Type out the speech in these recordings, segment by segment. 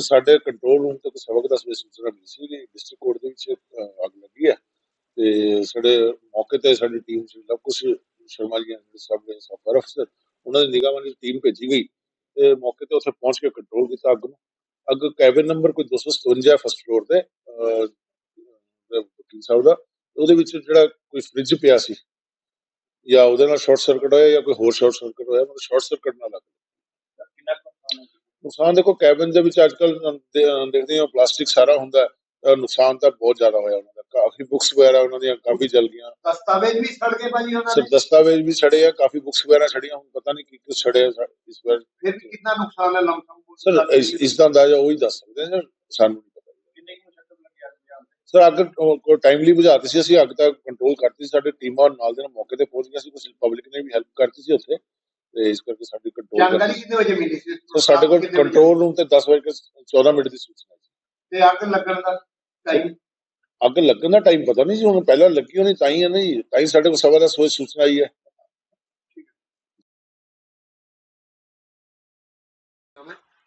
ਸਾਡੇ control room ਤੋਂ ਸਬਕ ਦਾ ਸਵੇਰੇ ਸੂਚਨਾ ਮਿਲੀ ਸੀ ਕਿ ਡਿਸਟ੍ਰਿਕਟ ਕੋਰਟ ਦੇ ਵਿੱਚ ਅੱਗ ਲੱਗੀ ਹੈ ਤੇ ਸਾਡੇ ਮੌਕੇ ਤੇ ਸਾਡੀ ਟੀਮ ਸੀ ਲਵ ਕੁਸ਼ ਸ਼ਰਮਾ ਜੀ ਸਬ ਦੇ ਸਫਰ ਅਫਸਰ ਉਹਨਾਂ ਦੀ ਨਿਗਰਾਨੀ ਦੀ ਟੀਮ ਭੇਜੀ ਗਈ ਤੇ ਮੌਕੇ ਤੇ ਉੱਥੇ ਪਹੁੰਚ ਕੇ ਕੰਟਰੋਲ ਕੀਤਾ ਅੱਗ ਨੂੰ। ਅੱਗ ਕੈਬਨ ਨੰਬਰ ਕੋਈ 257 ਫਸਟ ਫਲੋਰ ਤੇ ਵਕੀਲ ਸਾਹਿਬ ਦਾ। ਉਹਦੇ ਵਿੱਚ ਜਿਹੜਾ ਕੋਈ ਫ੍ਰਿਜ ਪਿਆ ਸੀ ਜਾਂ ਉਹਦੇ ਨਾਲ ਸ਼ਾਰਟ ਸਰਕਟ ਹੋਇਆ ਜਾਂ ਕੋਈ ਹੋਰ ਸ਼ਾਰਟ ਸਰਕਟ ਹੋਇਆ, ਮਤਲਬ ਸ਼ਾਰਟ ਸਰਕਟ ਨਾਲ ਲੱਗ। ਗਿਆ। ਕਿੰਨਾ ਨੁਕਸਾਨ ਦੇਖੋ ਕੈਬਨ ਦੇ ਵਿੱਚ ਅੱਜ ਕੱਲ ਦੇਖਦੇ ਹਾਂ ਪਲਾਸਟਿਕ ਸਾਰਾ ਹੁੰਦਾ ਨੁਕਸਾਨ ਤਾਂ ਬਹੁਤ ਜ਼ਿਆਦਾ ਹੋਇਆ ਉਹਨਾਂ ਦਾ। ਕਾਫੀ ਬੁੱਕਸ ਵਗੈਰਾ ਉਹਨਾਂ ਦੀਆਂ ਕਾਫੀ ਜਲ ਗਈਆਂ। ਦਸਤਾਵੇਜ਼ ਵੀ ਸੜ ਗਏ ਭਾਜੀ ਉਹਨਾਂ ਸਿਰ ਦੇ ਦਸਤਾਵੇਜ਼ ਵੀ ਸੜੇ ਆ ਕਾਫੀ ਬੁੱਕਸ ਵਗੈਰਾ ਛੜੀਆਂ ਹੁਣ ਪਤਾ ਨਹੀਂ ਕੀ ਕੀ ਸੜੇ ਆ ਇਸ ਵਾਰ। ਫਿਰ ਵੀ ਕਿੰਨਾ ਨੁਕਸਾਨ ਹੈ ਲਮਸਮ ਸਰ ਇਸ ਦਾ ਅੰਦਾਜ਼ਾ ਉਹੀ ਦੱਸ ਸਕਦੇ ਨੇ ਸਾਨੂੰ? ਸਰ ਅੱਗ ਕੋ ਟਾਈਮਲੀ ਬੁਝਾਤੀ ਸੀ ਅਸੀਂ ਅੱਗ ਤੱਕ ਕੰਟਰੋਲ ਕਰਤੀ ਸੀ ਸਾਡੇ ਟੀਮਾਂ ਨਾਲ ਦੇ ਨਾਲ ਮੌਕੇ ਤੇ ਪਹੁੰਚ ਗਿਆ ਸੀ ਕੁਝ ਪਬਲਿਕ ਨੇ ਵੀ ਹੈਲਪ ਕਰਤੀ ਸੀ ਉੱਥੇ। ਇਸ ਕਰਕੇ ਸਾਡੀ ਕੰਟਰੋਲ ਜਾਣਕਾਰੀ ਕਿੰਨੇ ਵਜੇ ਮਿਲੀ ਸੀ? ਸਰ ਸਾਡੇ ਕੋਲ? ਕੰਟਰੋਲ ਰੂਮ ਤੇ 10 ਵਜੇ 14 ਮਿੰਟ ਦੀ ਸੂਚਨਾ ਸੀ ਤੇ ਅੱਗ ਲੱਗਣ ਦਾ ਟਾਈਮ ਅੱਗ ਲੱਗਣ ਦਾ ਟਾਈਮ ਪਤਾ ਨਹੀਂ ਸੀ ਹੁਣ ਪਹਿਲਾਂ ਲੱਗੀ ਹੋਣੀ ਤਾਂ ਹੀ ਹੈ ਨਹੀਂ ਤਾਂ ਹੀ ਸਾਡੇ ਕੋਲ ਸਵਾ ਦਾ ਸੋਚ ਸੂਚਨਾ ਆਈ ਹੈ।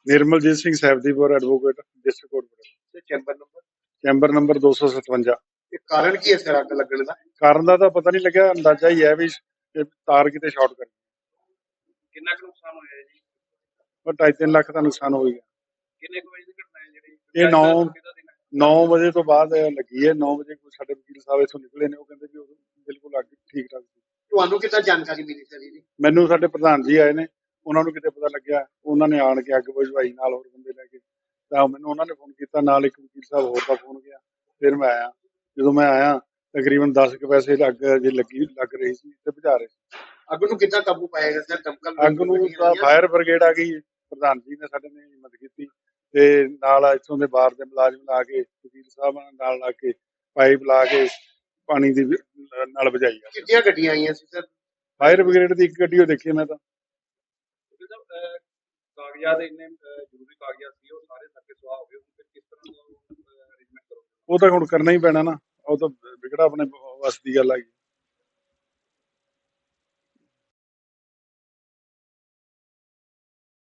Nirmaljit Singh Sahibdipur advocate district court ਤੇ ਚੈਂਬਰ ਨੰਬਰ ਚੈਂਬਰ ਨੰਬਰ 257 ਤੇ ਕਾਰਨ ਕੀ ਹੈ ਸਰ ਅੱਗ ਲੱਗਣ ਦਾ? ਕਾਰਨ ਦਾ ਤਾਂ ਪਤਾ ਨਹੀਂ ਲੱਗਿਆ ਅੰਦਾਜ਼ਾ ਹੀ ਹੈ ਵੀ ਇਹ ਤਾਰ ਕਿਤੇ ਸ਼ਾਰਟ ਕਰ ਕਿੰਨਾ ਕੁ ਨੁਕਸਾਨ ਹੋਇਆ ਜੀ? ਪਰ 2.5 ਲੱਖ ਦਾ ਨੁਕਸਾਨ ਹੋ ਗਿਆ। ਕਿੰਨੇ ਕੁ ਵਜੇ ਦੀ ਘਟਨਾ ਹੈ ਜਿਹੜੀ? ਇਹ ਨੌ- ਕਿਹਦਾ ਦਿਨ ਹੈ? 9 ਵਜੇ ਤੋਂ ਬਾਅਦ ਲੱਗੀ ਹੈ। 9 ਵਜੇ ਕੋਈ ਸਾਡੇ ਵਕੀਲ ਸਾਹਿਬ ਇੱਥੋਂ ਨਿਕਲੇ ਨੇ ਉਹ ਕਹਿੰਦੇ ਵੀ ਉਦੋਂ ਬਿਲਕੁਲ ਅੱਗ ਠੀਕ ਠਾਕ ਸੀ। ਤੁਹਾਨੂੰ ਕਿੱਦਾਂ ਜਾਣਕਾਰੀ ਮਿਲੀ ਸਰ ਇਹਦੀ? ਮੈਨੂੰ ਸਾਡੇ ਪ੍ਰਧਾਨ ਜੀ ਆਏ ਨੇ ਉਹਨਾਂ ਨੂੰ ਕਿਤੇ ਪਤਾ ਲੱਗਿਆ ਉਹਨਾਂ ਨੇ ਆਣ ਕੇ ਅੱਗ ਬੁਝਵਾਈ ਨਾਲ ਹੋਰ ਬੰਦੇ ਲੈ ਕੇ। ਤਾਂ ਮੈਨੂੰ ਉਹਨਾਂ ਨੇ ਫੋਨ ਕੀਤਾ ਨਾਲ ਇੱਕ ਵਕੀਲ ਸਾਹਿਬ ਹੋਰ ਦਾ ਫੋਨ ਗਿਆ ਫਿਰ ਮੈਂ ਆਇਆ। ਜਦੋਂ ਮੈਂ ਆਇਆ ਤਕਰੀਬਨ 10 ਕੁ ਪੈਸੇ ਅੱਗ ਜੇ ਲੱਗੀ ਲੱਗ ਰਹੀ ਸੀ ਤੇ ਬੁਝਾ ਰਹੇ ਸੀ। ਅੱਗ ਨੂੰ ਕਿੱਦਾਂ ਕਾਬੂ ਪਾਇਆ ਗਿਆ ਸਰ ਦਮਕਲ ਅੱਗ ਨੂੰ ਤਾਂ ਫਾਇਰ ਬ੍ਰਿਗੇਡ ਆ ਗਈ ਪ੍ਰਧਾਨ ਜੀ ਨੇ ਸਾਡੇ ਨੇ ਹਿੰਮਤ ਕੀਤੀ ਤੇ ਨਾਲ ਇੱਥੋਂ ਦੇ ਬਾਹਰ ਦੇ ਮੁਲਾਜ਼ਮ ਲਾ ਕੇ ਵਕੀਲ ਸਾਹਿਬ ਨਾਲ ਲਾ ਕੇ ਪਾਈਪ ਲਾ ਕੇ ਪਾਣੀ ਦੀ ਨਾਲ ਬੁਝਾਈ ਆ। ਕਿੰਨੀਆਂ ਗੱਡੀਆਂ ਆਈਆਂ ਸੀ ਸਰ? ਫਾਇਰ ਬ੍ਰਿਗੇਡ ਦੀ ਇੱਕ ਗੱਡੀ ਉਹ ਦੇਖੀ ਮੈਂ ਤਾਂ। ਵਕੀਲ ਸਾਹਿਬ, ਅਹ, ਕਾਗਜ਼ਾਤ ਇੰਨੇ ਅਹ, ਜ਼ਰੂਰੀ ਕਾਗਜ਼ਾਤ ਸੀ ਉਹ ਸਾਰੇ ਸੱਕੇ ਸੁਆਹ ਹੋ ਗਏ ਹੁਣ ਫਿਰ ਕਿਸ ਤਰ੍ਹਾਂ ਦਾ ਅਰੇਂਜਮੈਂਟ ਕਰੋਗੇ? ਉਹ ਤਾਂ ਹੁਣ ਕਰਨਾ ਹੀ ਪੈਣਾ ਨਾ ਉਹ ਤਾਂ ਵਿਗੜਾ ਆਪਣੇ ਵੱਸ ਦੀ ਗੱਲ ਆ ਗਈ।